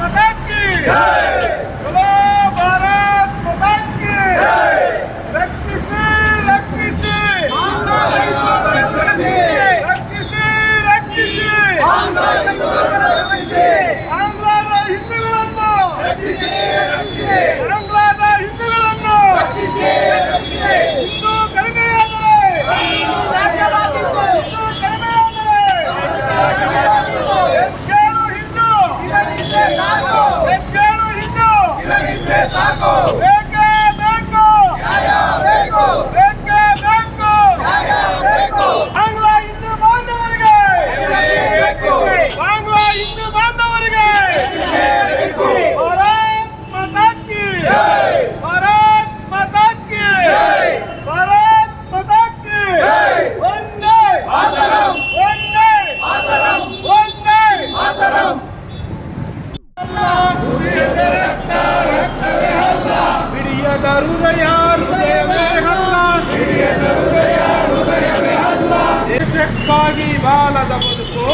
Atatürk! ಬೇಕೇ ಬೇಕು ಬೇಕೇ ಬೇಕು ಆಂಗ್ಲ ಹಿಂದೂ ಬಾಂಧವರಿಗೆ ಆಂಗ್ಲ ಹಿಂದೂ ಬಾಂಧವರಿಗೆ ಭಾರತ್ ಮಾತಾ ಕಿ ಭಾರತ್ ಮಾತಾ ಕಿ ಭಾರತ್ ಮಾತಾ ಕಿ ಒಂದೇ ಒಂದೇ ಒಂದೇ ಹಿಡಿಯದ ಹೃದಯ ಹೃದಯವೇ ಹಲ್ಲ ದೇಶಕ್ಕಾಗಿ ಬಾಲದ ಬದುಕು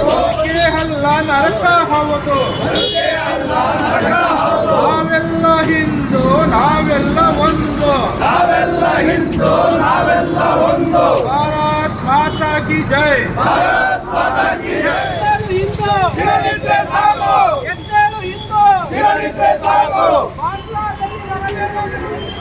ಬದುಕೇ ಹಲ್ಲ ನರಕ ಹೌದು ನಾವೆಲ್ಲ ಹಿಂದೂ ನಾವೆಲ್ಲ ಒಂದು ನಾವೆಲ್ಲ ಹಿಂದೂ ನಾವೆಲ್ಲ ಒಂದು ಭಾರತ್ ಮಾತಾ ಕಿ ಜೈ ಭಾರತ್ ಮಾತಾ ಕಿ ಜೈ ಹಿಂದೂ ಸಾಕು ಎದ್ದೇಳು ಹಿಂದೂ ಸಾಕು ಬಾಂಗ್ಲಾದಲ್ಲಿ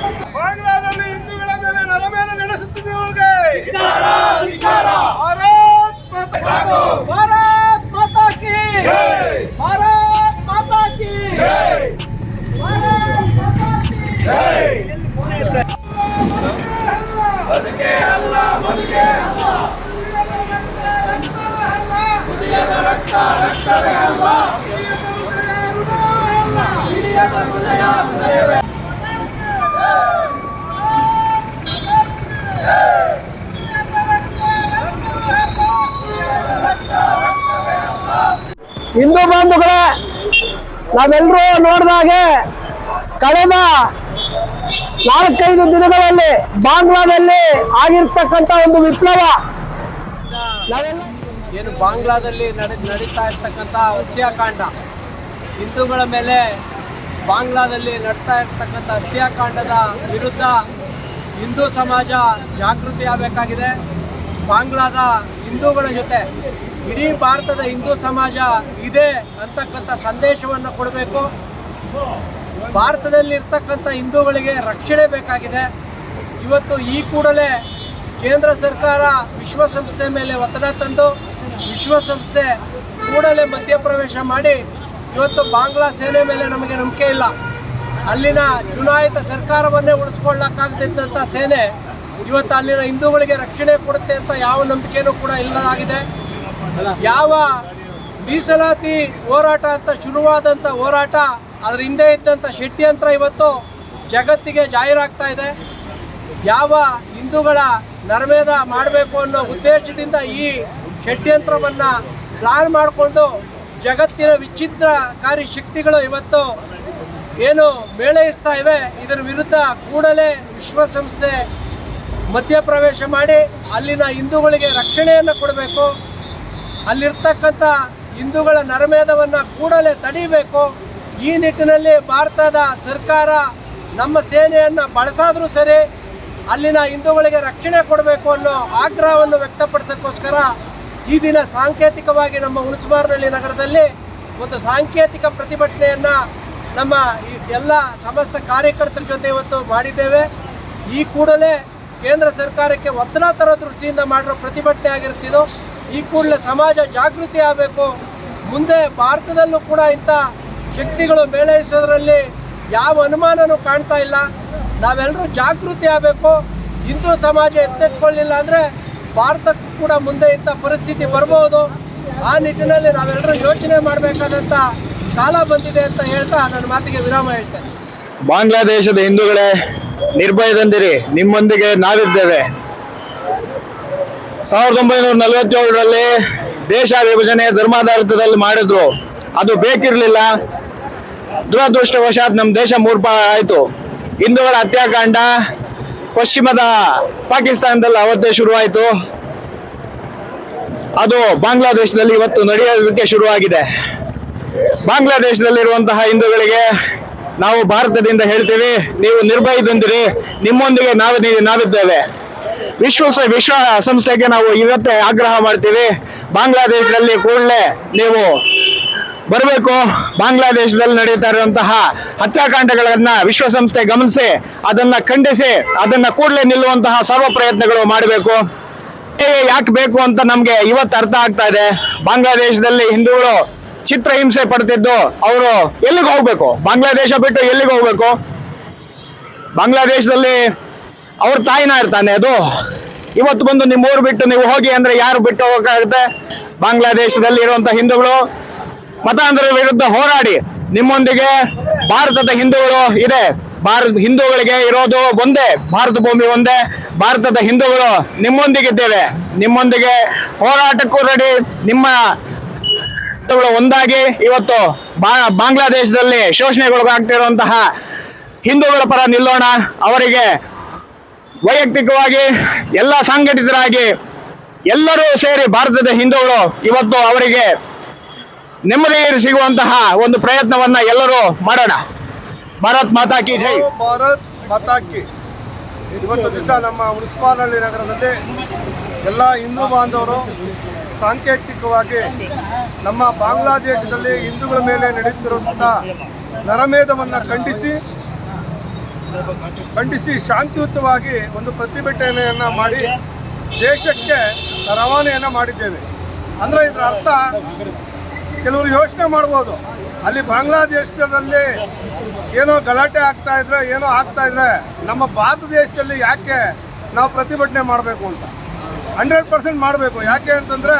ಹಿಂದೂ ಬಂಧುಗಳೇ ನಾವೆಲ್ಲರೂ ನೋಡಿದಾಗೆ ಕಳೆದ ನಾಲ್ಕೈದು ದಿನಗಳಲ್ಲಿ ಬಾಂಗ್ಲಾದಲ್ಲಿ ಆಗಿರ್ತಕ್ಕಂಥ ಒಂದು ವಿಪ್ಲವ. ನಾವೆಲ್ಲ ಏನು ಬಾಂಗ್ಲಾದಲ್ಲಿ ನಡೆ ನಡೀತಾ ಇರ್ತಕ್ಕಂಥ ಹತ್ಯಾಕಾಂಡ. ಹಿಂದೂಗಳ ಮೇಲೆ ಬಾಂಗ್ಲಾದಲ್ಲಿ ನಡ್ತಾ ಇರ್ತಕ್ಕಂಥ ಹತ್ಯಾಕಾಂಡದ ವಿರುದ್ಧ ಹಿಂದೂ ಸಮಾಜ ಜಾಗೃತಿ ಆಗಬೇಕಾಗಿದೆ. ಬಾಂಗ್ಲಾದ ಹಿಂದೂಗಳ ಜೊತೆ ಇಡೀ ಭಾರತದ ಹಿಂದೂ ಸಮಾಜ ಇದೆ ಅಂತಕ್ಕಂಥ ಸಂದೇಶವನ್ನು ಕೊಡಬೇಕು. ಭಾರತದಲ್ಲಿ ಇರ್ತಕ್ಕಂಥ ಹಿಂದೂಗಳಿಗೆ ರಕ್ಷಣೆ ಬೇಕಾಗಿದೆ. ಇವತ್ತು ಈ ಕೂಡಲೇ ಕೇಂದ್ರ ಸರ್ಕಾರ ವಿಶ್ವಸಂಸ್ಥೆ ಮೇಲೆ ಒತ್ತಡ ತಂದು ವಿಶ್ವಸಂಸ್ಥೆ ಕೂಡಲೇ ಮಧ್ಯಪ್ರವೇಶ ಮಾಡಿ ಇವತ್ತು ಬಾಂಗ್ಲಾ ಸೇನೆ ಮೇಲೆ ನಮಗೆ ನಂಬಿಕೆ ಇಲ್ಲ. ಅಲ್ಲಿನ ಚುನಾಯಿತ ಸರ್ಕಾರವನ್ನೇ ಉಳಿಸ್ಕೊಳ್ಳಕ್ಕಾಗದಿದ್ದಂಥ ಸೇನೆ ಇವತ್ತು ಅಲ್ಲಿನ ಹಿಂದೂಗಳಿಗೆ ರಕ್ಷಣೆ ಕೊಡುತ್ತೆ ಅಂತ ಯಾವ ನಂಬಿಕೆನೂ ಕೂಡ ಇಲ್ಲದಾಗಿದೆ. ಯಾವ ಮೀಸಲಾತಿ ಹೋರಾಟ ಅಂತ ಶುರುವಾದಂಥ ಹೋರಾಟ, ಅದ್ರ ಹಿಂದೆ ಇದ್ದಂಥ ಷಡ್ಯಂತ್ರ ಇವತ್ತು ಜಗತ್ತಿಗೆ ಜಾಹೀರಾಗ್ತಾ ಇದೆ. ಯಾವ ಹಿಂದೂಗಳ ನರಮೇಧ ಮಾಡಬೇಕು ಅನ್ನೋ ಉದ್ದೇಶದಿಂದ ಈ ಷಡ್ಯಂತ್ರವನ್ನು ಪ್ಲಾನ್ ಮಾಡಿಕೊಂಡು ಜಗತ್ತಿನ ವಿಚಿತ್ರಕಾರಿ ಶಕ್ತಿಗಳು ಇವತ್ತು ಏನು ಮೇಳೈಸ್ತಾ ಇವೆ, ಇದರ ವಿರುದ್ಧ ಕೂಡಲೇ ವಿಶ್ವಸಂಸ್ಥೆ ಮಧ್ಯಪ್ರವೇಶ ಮಾಡಿ ಅಲ್ಲಿನ ಹಿಂದೂಗಳಿಗೆ ರಕ್ಷಣೆಯನ್ನು ಕೊಡಬೇಕು. ಅಲ್ಲಿರ್ತಕ್ಕಂಥ ಹಿಂದೂಗಳ ನರಮೇಧವನ್ನು ಕೂಡಲೇ ತಡೀಬೇಕು. ಈ ನಿಟ್ಟಿನಲ್ಲಿ ಭಾರತದ ಸರ್ಕಾರ ನಮ್ಮ ಸೇನೆಯನ್ನು ಬಳಸಾದರೂ ಸರಿ ಅಲ್ಲಿನ ಹಿಂದೂಗಳಿಗೆ ರಕ್ಷಣೆ ಕೊಡಬೇಕು ಅನ್ನೋ ಆಗ್ರಹವನ್ನು ವ್ಯಕ್ತಪಡಿಸೋಕ್ಕೋಸ್ಕರ ಈ ದಿನ ಸಾಂಕೇತಿಕವಾಗಿ ನಮ್ಮ ಹುಣಸಮಾರನಹಳ್ಳಿ ನಗರದಲ್ಲಿ ಒಂದು ಸಾಂಕೇತಿಕ ಪ್ರತಿಭಟನೆಯನ್ನು ನಮ್ಮ ಎಲ್ಲ ಸಮಸ್ತ ಕಾರ್ಯಕರ್ತರ ಜೊತೆ ಇವತ್ತು ಮಾಡಿದ್ದೇವೆ. ಈ ಕೂಡಲೇ ಕೇಂದ್ರ ಸರ್ಕಾರಕ್ಕೆ ಒತ್ತಡ ತರೋ ದೃಷ್ಟಿಯಿಂದ ಮಾಡಿರೋ ಪ್ರತಿಭಟನೆ ಆಗಿರ್ತಿದ್ದು ಈ ಕೂಡಲೇ ಸಮಾಜ ಜಾಗೃತಿ ಆಗಬೇಕು. ಮುಂದೆ ಭಾರತದಲ್ಲೂ ಕೂಡ ಇಂಥ ಶಕ್ತಿಗಳು ಮೇಳೈಸೋದ್ರಲ್ಲಿ ಯಾವ ಅನುಮಾನನೂ ಕಾಣ್ತಾ ಇಲ್ಲ. ನಾವೆಲ್ಲರೂ ಜಾಗೃತಿ ಆಗಬೇಕು. ಹಿಂದೂ ಸಮಾಜ ಎತ್ತೆತ್ಕೊಳ್ಳಿಲ್ಲ ಅಂದರೆ ಭಾರತಕ್ಕೂ ಕೂಡ ಮುಂದೆ ಇಂಥ ಪರಿಸ್ಥಿತಿ ಬರಬಹುದು ಆ ನಿಟ್ಟಿನಲ್ಲಿ ನಾವೆಲ್ಲರೂ ಯೋಚನೆ ಮಾಡಬೇಕಾದಂಥ ಕಾಲ ಬಂದಿದೆ ಅಂತ ಹೇಳ್ತಾ ನನ್ನ ಮಾತಿಗೆ ವಿರಾಮ ಹೇಳ್ತೇನೆ. ಬಾಂಗ್ಲಾದೇಶದ ಹಿಂದೂಗಳೇ, ನಿರ್ಭಯದಂದಿರಿ, ನಿಮ್ಮೊಂದಿಗೆ ನಾವಿದ್ದೇವೆ. ಸಾವಿರದ ಒಂಬೈನೂರ ನಲವತ್ತೇಳರಲ್ಲಿ ದೇಶ ವಿಭಜನೆ ಧರ್ಮಾಧಾರಿತದಲ್ಲಿ ಮಾಡಿದ್ರು. ಅದು ಬೇಕಿರಲಿಲ್ಲ. ದುರದೃಷ್ಟವಶಾತ್ ನಮ್ಮ ದೇಶ ಮೂರ್ಪ ಆಯಿತು. ಹಿಂದೂಗಳ ಹತ್ಯಾಕಾಂಡ ಪಶ್ಚಿಮದ ಪಾಕಿಸ್ತಾನದಲ್ಲಿ ಅವತ್ತೇ ಶುರುವಾಯಿತು. ಅದು ಬಾಂಗ್ಲಾದೇಶದಲ್ಲಿ ಇವತ್ತು ನಡೆಯೋದಕ್ಕೆ ಶುರುವಾಗಿದೆ. ಬಾಂಗ್ಲಾದೇಶದಲ್ಲಿರುವಂತಹ ಹಿಂದೂಗಳಿಗೆ ನಾವು ಭಾರತದಿಂದ ಹೇಳ್ತೀವಿ, ನೀವು ನಿರ್ಭಯದಿಂದಿರಿ, ನಿಮ್ಮೊಂದಿಗೆ ನಾವು ನಾವಿದ್ದೇವೆ. ವಿಶ್ವ ವಿಶ್ವ ಸಂಸ್ಥೆಗೆ ನಾವು ಇವತ್ತೇ ಆಗ್ರಹ ಮಾಡ್ತೀವಿ, ಬಾಂಗ್ಲಾದೇಶದಲ್ಲಿ ಕೂಡಲೇ ನೀವು ಬರಬೇಕು. ಬಾಂಗ್ಲಾದೇಶದಲ್ಲಿ ನಡೀತಾ ಇರುವಂತಹ ಹತ್ಯಾಕಾಂಡಗಳನ್ನ ವಿಶ್ವಸಂಸ್ಥೆ ಗಮನಿಸಿ, ಅದನ್ನ ಖಂಡಿಸಿ, ಅದನ್ನ ಕೂಡಲೇ ನಿಲ್ಲುವಂತಹ ಸರ್ವ ಪ್ರಯತ್ನಗಳು ಮಾಡಬೇಕು. ಯಾಕೆ ಬೇಕು ಅಂತ ನಮ್ಗೆ ಇವತ್ತು ಅರ್ಥ ಆಗ್ತಾ ಇದೆ. ಬಾಂಗ್ಲಾದೇಶದಲ್ಲಿ ಹಿಂದೂಗಳು ಚಿತ್ರಹಿಂಸೆ ಪಡ್ತಿದ್ದು, ಅವರು ಎಲ್ಲಿಗೆ ಹೋಗ್ಬೇಕು? ಬಾಂಗ್ಲಾದೇಶ ಬಿಟ್ಟು ಎಲ್ಲಿಗೆ ಹೋಗ್ಬೇಕು? ಬಾಂಗ್ಲಾದೇಶದಲ್ಲಿ ಅವ್ರ ತಾಯಿನ ಇರ್ತಾನೆ ಅದು. ಇವತ್ತು ಬಂದು ನಿಮ್ಮ ಊರು ಬಿಟ್ಟು ನೀವು ಹೋಗಿ ಅಂದ್ರೆ ಯಾರು ಬಿಟ್ಟು ಹೋಗಕ್ಕಾಗುತ್ತೆ? ಬಾಂಗ್ಲಾದೇಶದಲ್ಲಿ ಇರುವಂತಹ ಹಿಂದೂಗಳು ಮತಾಂತರ ವಿರುದ್ಧ ಹೋರಾಡಿ ನಿಮ್ಮೊಂದಿಗೆ ಭಾರತದ ಹಿಂದೂಗಳು ಇದೆ. ಭಾರತ ಹಿಂದೂಗಳಿಗೆ ಇರೋದು ಒಂದೇ, ಭಾರತ ಭೂಮಿ ಒಂದೇ, ಭಾರತದ ಹಿಂದೂಗಳು ನಿಮ್ಮೊಂದಿಗಿದ್ದೇವೆ. ನಿಮ್ಮೊಂದಿಗೆ ಹೋರಾಟಕ್ಕೂ ರೆಡಿ ನಿಮ್ಮ ಒಂದಾಗಿ ಇವತ್ತು ಬಾಂಗ್ಲಾದೇಶದಲ್ಲಿ ಶೋಷಣೆಗೊಳಗಾಗ್ತಿರುವಂತಹ ಹಿಂದೂಗಳ ಪರ ನಿಲ್ಲೋಣ. ಅವರಿಗೆ ವೈಯಕ್ತಿಕವಾಗಿ ಎಲ್ಲ ಸಂಘಟಿತರಾಗಿ ಎಲ್ಲರೂ ಸೇರಿ ಭಾರತದ ಹಿಂದೂಗಳು ಇವತ್ತು ಅವರಿಗೆ ನೆಮ್ಮದಿ ಸಿಗುವಂತಹ ಒಂದು ಪ್ರಯತ್ನವನ್ನ ಎಲ್ಲರೂ ಮಾಡೋಣ. ಭಾರತ್ ಮಾತಾ ಕಿ ಜೈ. ಭಾರತ್ ಮಾತಾಕಿ ಇವತ್ತು ದಿವಸ ನಮ್ಮ ಮುನ್ಸಿಪಾಲಹಳ್ಳಿ ನಗರದಲ್ಲಿ ಎಲ್ಲ ಹಿಂದೂ ಬಾಂಧವರು ಸಾಂಕೇತಿಕವಾಗಿ ನಮ್ಮ ಬಾಂಗ್ಲಾದೇಶದಲ್ಲಿ ಹಿಂದೂಗಳ ಮೇಲೆ ನಡೆಯುತ್ತಿರುವಂಥ ನರಮೇಧವನ್ನು ಖಂಡಿಸಿ ಖಂಡಿಸಿ ಶಾಂತಿಯುತವಾಗಿ ಒಂದು ಪ್ರತಿಭಟನೆಯನ್ನು ಮಾಡಿ ದೇಶಕ್ಕೆ ರವಾನೆಯನ್ನು ಮಾಡಿದ್ದೇವೆ. ಅಂದರೆ ಇದರ ಅರ್ಥ ಕೆಲವರು ಯೋಚನೆ ಮಾಡ್ಬೋದು. ಅಲ್ಲಿ ಬಾಂಗ್ಲಾದೇಶದಲ್ಲಿ ಏನೋ ಗಲಾಟೆ ಆಗ್ತಾ ಇದ್ರೆ, ಏನೋ ಆಗ್ತಾ ಇದ್ರೆ ನಮ್ಮ ಭಾರತ ದೇಶದಲ್ಲಿ ಯಾಕೆ ನಾವು ಪ್ರತಿಭಟನೆ ಮಾಡಬೇಕು ಅಂತ? ಹಂಡ್ರೆಡ್ ಪರ್ಸೆಂಟ್ ಮಾಡಬೇಕು. ಯಾಕೆ ಅಂತಂದರೆ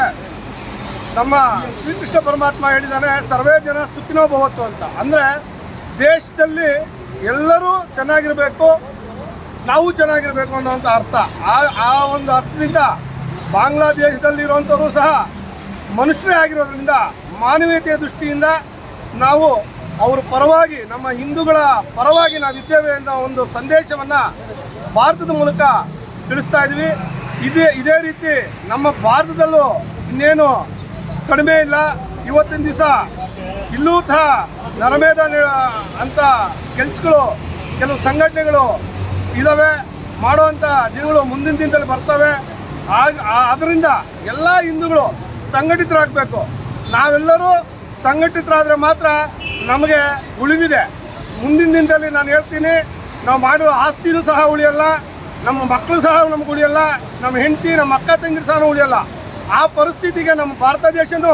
ನಮ್ಮ ಶ್ರೀಕೃಷ್ಣ ಪರಮಾತ್ಮ ಹೇಳಿದ್ದಾನೆ ಸರ್ವೇ ಜನ ಸುಖಿನೋ ಭವತ್ತು ಅಂತ. ಅಂದರೆ ದೇಶದಲ್ಲಿ ಎಲ್ಲರೂ ಚೆನ್ನಾಗಿರಬೇಕು, ನಾವು ಚೆನ್ನಾಗಿರಬೇಕು ಅನ್ನೋಂಥ ಅರ್ಥ. ಆ ಆ ಒಂದು ಅರ್ಥದಿಂದ ಬಾಂಗ್ಲಾದೇಶದಲ್ಲಿರುವಂಥವರು ಸಹ ಮನುಷ್ಯರೇ ಆಗಿರೋದ್ರಿಂದ ಮಾನವೀಯತೆಯ ದೃಷ್ಟಿಯಿಂದ ನಾವು ಅವ್ರ ಪರವಾಗಿ, ನಮ್ಮ ಹಿಂದೂಗಳ ಪರವಾಗಿ ನಾವು ಇದ್ದೇವೆ ಅನ್ನೋ ಒಂದು ಸಂದೇಶವನ್ನು ಭಾರತದ ಮೂಲಕ ತಿಳಿಸ್ತಾ ಇದ್ವಿ. ಇದೇ ಇದೇ ರೀತಿ ನಮ್ಮ ಭಾರತದಲ್ಲೂ ಇನ್ನೇನು ಕಡಿಮೆ ಇಲ್ಲ. ಇವತ್ತಿನ ದಿವಸ ಇಲ್ಲೂ ಸಹ ನರಮೇಧ ಅಂತ ಕೆಲಸಗಳು ಕೆಲವು ಸಂಘಟನೆಗಳು ಇದ್ದಾವೆ ಮಾಡುವಂಥ ದಿನಗಳು ಮುಂದಿನ ದಿನದಲ್ಲಿ ಬರ್ತವೆ. ಆಗ- ಅದರಿಂದ ಎಲ್ಲ ಹಿಂದೂಗಳು ಸಂಘಟಿತರಾಗಬೇಕು. ನಾವೆಲ್ಲರೂ ಸಂಘಟಿತರಾದರೆ ಮಾತ್ರ ನಮಗೆ ಉಳಿವಿದೆ. ಮುಂದಿನ ದಿನದಲ್ಲಿ ನಾನು ಹೇಳ್ತೀನಿ, ನಾವು ಮಾಡಿರೋ ಆಸ್ತಿನೂ ಸಹ ಉಳಿಯಲ್ಲ, ನಮ್ಮ ಮಕ್ಕಳು ಸಹ ನಮ್ಗೆ ಉಳಿಯಲ್ಲ, ನಮ್ಮ ಹೆಂಡತಿ, ನಮ್ಮ ಅಕ್ಕ ತಂಗಿರು ಸಹ ಉಳಿಯಲ್ಲ. ಆ ಪರಿಸ್ಥಿತಿಗೆ ನಮ್ಮ ಭಾರತ ದೇಶನೂ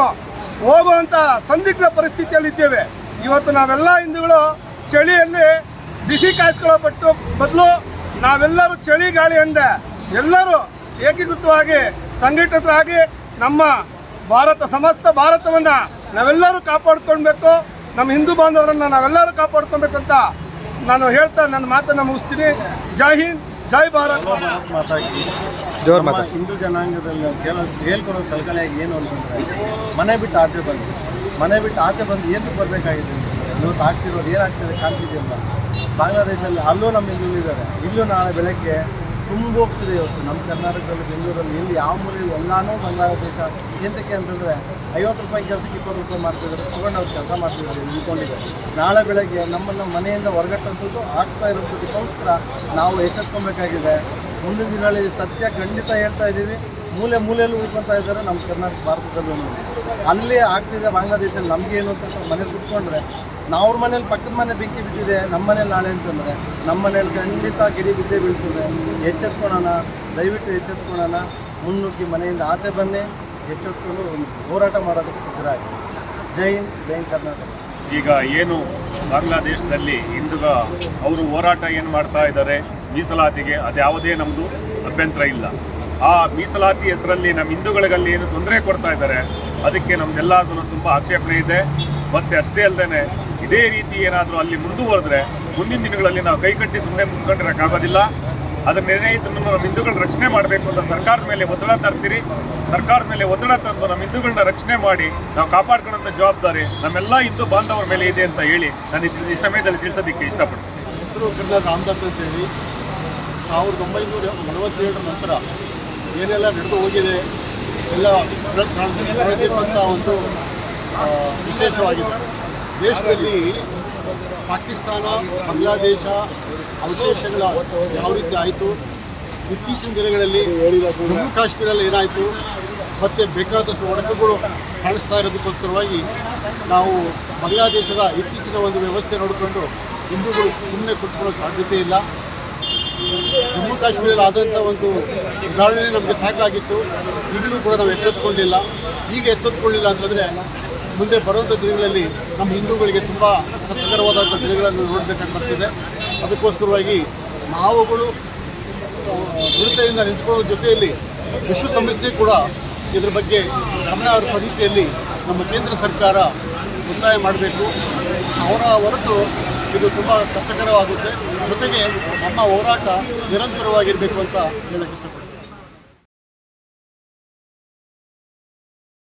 ಹೋಗುವಂಥ ಸಂದಿಗ್ಧ ಪರಿಸ್ಥಿತಿಯಲ್ಲಿದ್ದೇವೆ ಇವತ್ತು ನಾವೆಲ್ಲ ಹಿಂದೂಗಳು ಚಳಿಯಲ್ಲಿ ಬಿಸಿ ಕಾಯಿಸ್ಕೊಳ್ಳೋ ಪಟ್ಟು ಬದಲು ನಾವೆಲ್ಲರೂ ಚಳಿ ಗಾಳಿಯಿಂದ ಎಲ್ಲರೂ ಏಕೀಕೃತವಾಗಿ ಸಂಘಟಿತರಾಗಿ ನಮ್ಮ ಭಾರತ ಸಮಸ್ತ ಭಾರತವನ್ನು ನಾವೆಲ್ಲರೂ ಕಾಪಾಡ್ಕೊಳ್ಬೇಕು. ನಮ್ಮ ಹಿಂದೂ ಬಾಂಧವರನ್ನು ನಾವೆಲ್ಲರೂ ಕಾಪಾಡ್ಕೊಳ್ಬೇಕು ಅಂತ ನಾನು ಹೇಳ್ತಾ ನನ್ನ ಮಾತನ್ನು ಮುಗಿಸ್ತೀನಿ. ಜೈ ಹಿಂದ್ ಜೈ ಭಾರತ್. ಜೋರ್ ಮಾತಾ ಹಿಂದೂ ಜನಾಂಗದಲ್ಲಿ ನಾವು ಹೇಳ್ಕೊಡೋ ಕಲ್ಕಲೆಯಾಗಿ ಏನು ಅಂತಂದರೆ ಮನೆ ಬಿಟ್ಟು ಆಚೆ ಬಂದು ಮನೆ ಬಿಟ್ಟು ಆಚೆ ಬಂದು ಏನು ಬರಬೇಕಾಗಿದೆ? ಇವತ್ತು ಆಗ್ತಿರೋದು ಏನಾಗ್ತಿದೆ ಕಾಣ್ತಿದೆಯಲ್ಲ ಬಾಂಗ್ಲಾದೇಶಲ್ಲಿ ಅಲ್ಲೂ ನಮ್ಮ ಹಿಂದೂ ಇದ್ದಾರೆ ಇಲ್ಲೂ ನಾಳೆ ಬೆಳಗ್ಗೆ ತುಂಬ ಹೋಗ್ತಿದೆ ಇವತ್ತು. ನಮ್ಮ ಕರ್ನಾಟಕದಲ್ಲಿ, ಬೆಂಗಳೂರಲ್ಲಿ, ಎಲ್ಲಿ ಯಾವ ಮೂಲೆಯಲ್ಲಿ ಎಲ್ಲಾನು ಬಾಂಗ್ಲಾದೇಶ ಏನಕ್ಕೆ ಅಂತಂದರೆ, ಐವತ್ತು ರೂಪಾಯಿ ಕೆಲಸಕ್ಕೆ ಇಪ್ಪತ್ತು ರೂಪಾಯಿ ಮಾಡ್ತಿದ್ದಾರೆ. ತಗೊಂಡು ಅವ್ರು ಕೆಲಸ ಮಾಡ್ತಿದ್ದಾರೆ ನಿಂತ್ಕೊಂಡಿದ್ದಾರೆ. ನಾಳೆ ಬೆಳಗ್ಗೆ ನಮ್ಮನ್ನು ಮನೆಯಿಂದ ಹೊರಗಟ್ಟಂಥದ್ದು ಆಗ್ತಾ ಇರೋದಕ್ಕೋಸ್ಕರ ನಾವು ಎಚ್ಚೆತ್ಕೊಬೇಕಾಗಿದೆ. ಮುಂದಿನ ದಿನಗಳಲ್ಲಿ ಸತ್ಯ ಖಂಡಿತ ಹೇಳ್ತಾ ಇದ್ದೀವಿ. ಮೂಲೆ ಮೂಲೆಯಲ್ಲಿ ಉಳ್ಕೊತಾ ಇದ್ದಾರೆ ನಮ್ಮ ಕರ್ನಾಟಕ, ಭಾರತದಲ್ಲೂ. ಅಲ್ಲಿ ಆಗ್ತಿದೆ ಬಾಂಗ್ಲಾದೇಶಲ್ಲಿ ನಮಗೇನು ಅಂತ ಮನೆ ಕುತ್ಕೊಂಡ್ರೆ ನಾವು ಅವ್ರ ಮನೇಲಿ ಪಕ್ಕದ ಮನೆ ಬೆಂಕಿ ಬಿದ್ದಿದೆ ನಮ್ಮ ಮನೇಲಿ ನಾಳೆ ಅಂತಂದರೆ ನಮ್ಮ ಮನೇಲಿ ಖಂಡಿತ ಗಿಡಿ ಬಿದ್ದೇ ಬೀಳ್ತದೆ. ಎಚ್ಚೆತ್ಕೊಳೋಣ, ದಯವಿಟ್ಟು ಎಚ್ಚೆತ್ಕೊಳೋಣ. ಮುನ್ನುಗ್ಗಿ ಮನೆಯಿಂದ ಆಚೆ ಬನ್ನಿ, ಎಚ್ಚೆತ್ಕೊಂಡು ಹೋರಾಟ ಮಾಡೋದಕ್ಕೆ ಸಿದ್ಧರಾಗಿ. ಜೈ ಹಿಂದ್, ಜೈ ಕರ್ನಾಟಕ. ಈಗ ಏನು ಬಾಂಗ್ಲಾದೇಶದಲ್ಲಿ ಹಿಂದುಗ ಅವರು ಹೋರಾಟ ಏನು ಮಾಡ್ತಾ ಇದ್ದಾರೆ, ಮೀಸಲಾತಿಗೆ ಅದ್ಯಾವುದೇ ನಮ್ಮದು ಅಭ್ಯಂತರ ಇಲ್ಲ. ಆ ಮೀಸಲಾತಿ ಹೆಸರಲ್ಲಿ ನಮ್ಮ ಹಿಂದೂಗಳಿಗಲ್ಲಿ ಏನು ತೊಂದರೆ ಕೊಡ್ತಾ ಇದ್ದಾರೆ, ಅದಕ್ಕೆ ನಮ್ದೆಲ್ಲದನ್ನು ತುಂಬ ಆಕ್ಷೇಪಣೆ ಇದೆ. ಮತ್ತು ಅಷ್ಟೇ ಅಲ್ಲದೆ ಇದೇ ರೀತಿ ಏನಾದರೂ ಅಲ್ಲಿ ಮುಂದುವರೆದ್ರೆ ಮುಂದಿನ ದಿನಗಳಲ್ಲಿ ನಾವು ಕೈಕಟ್ಟಿ ಸುಮ್ಮನೆ ಮುಂದ್ಕೊಂಡಿರೋಕ್ಕಾಗೋದಿಲ್ಲ ಅದರ ನಿರ್ಣಯಿತನ್ನು ನಮ್ಮ ಹಿಂದೂಗಳ ರಕ್ಷಣೆ ಮಾಡಬೇಕು ಅಂತ ಸರ್ಕಾರದ ಮೇಲೆ ಒತ್ತಡ ತರ್ತೀರಿ. ಸರ್ಕಾರದ ಮೇಲೆ ಒತ್ತಡ ತಂದು ನಮ್ಮ ಹಿಂದೂಗಳನ್ನ ರಕ್ಷಣೆ ಮಾಡಿ ನಾವು ಕಾಪಾಡ್ಕೊಳ್ಳೋಂಥ ಜವಾಬ್ದಾರಿ ನಮ್ಮೆಲ್ಲ ಹಿಂದೂ ಬಾಂಧವರ ಮೇಲೆ ಇದೆ ಅಂತ ಹೇಳಿ ನಾನು ಈ- ಸಮಯದಲ್ಲಿ ತಿಳಿಸೋದಕ್ಕೆ ಇಷ್ಟಪಡ್ತೀನಿ. ಹೆಸರು ಕರ್ನಾಟಕ ರಾಮದಾಸ್ ಅಂತೇಳಿ ಸಾವಿರದ ಒಂಬೈನೂರ ನಲವತ್ತೇಳರ ನಂತರ ಏನೆಲ್ಲ ನಡೆದು ಹೋಗಿದೆ, ಎಲ್ಲ ಒಂದು ವಿಶೇಷವಾಗಿದೆ. ದೇಶದಲ್ಲಿ ಪಾಕಿಸ್ತಾನ, ಬಾಂಗ್ಲಾದೇಶ, ಅವಶೇಷಗಳ ಯಾವ ರೀತಿ ಆಯಿತು? ಇತ್ತೀಚಿನ ದಿನಗಳಲ್ಲಿ ಜಮ್ಮು ಕಾಶ್ಮೀರಲ್ಲಿ ಏನಾಯಿತು? ಮತ್ತು ಬೇಕಾದಷ್ಟು ಒಡಕುಗಳು ಕಾಣಿಸ್ತಾ ಇರೋದಕ್ಕೋಸ್ಕರವಾಗಿ ನಾವು ಬಾಂಗ್ಲಾದೇಶದ ಇತ್ತೀಚಿನ ಒಂದು ವ್ಯವಸ್ಥೆ ನೋಡಿಕೊಂಡು ಹಿಂದೂಗಳು ಸುಮ್ಮನೆ ಕುಟ್ಕೊಳ್ಳೋ ಸಾಧ್ಯತೆ ಇಲ್ಲ. ಜಮ್ಮು ಕಾಶ್ಮೀರಲ್ಲಿ ಆದಂಥ ಒಂದು ಉದಾಹರಣೆ ನಮಗೆ ಸಾಕಾಗಿತ್ತು. ಈಗಲೂ ಕೂಡ ನಾವು ಎಚ್ಚೆತ್ಕೊಂಡಿಲ್ಲ. ಈಗ ಎಚ್ಚೆತ್ಕೊಳ್ಳಿಲ್ಲ ಅಂತಂದರೆ ಮುಂದೆ ಬರುವಂಥ ದಿನಗಳಲ್ಲಿ ನಮ್ಮ ಹಿಂದೂಗಳಿಗೆ ತುಂಬ ಕಷ್ಟಕರವಾದಂಥ ದಿನಗಳನ್ನು ನೋಡಬೇಕಾಗಿ ಬರ್ತಿದೆ. ಅದಕ್ಕೋಸ್ಕರವಾಗಿ ನಾವುಗಳು ದೃಢತೆಯಿಂದ ನಿಂತ್ಕೊಳ್ಳೋ ಜೊತೆಯಲ್ಲಿ ವಿಶ್ವಸಂಸ್ಥೆ ಕೂಡ ಇದ್ರ ಬಗ್ಗೆ ಗಮನ ಹರಿಸುವ ರೀತಿಯಲ್ಲಿ ನಮ್ಮ ಕೇಂದ್ರ ಸರ್ಕಾರ ಒತ್ತಾಯ ಮಾಡಬೇಕು. ಅವರ ಹೊರತು ಇದು ತುಂಬ ಕಷ್ಟಕರವಾಗುತ್ತೆ. ಜೊತೆಗೆ ನಮ್ಮ ಹೋರಾಟ ನಿರಂತರವಾಗಿರಬೇಕು ಅಂತ ಹೇಳಕ್ಕೆ ಇಷ್ಟಪಡ್ತೀನಿ.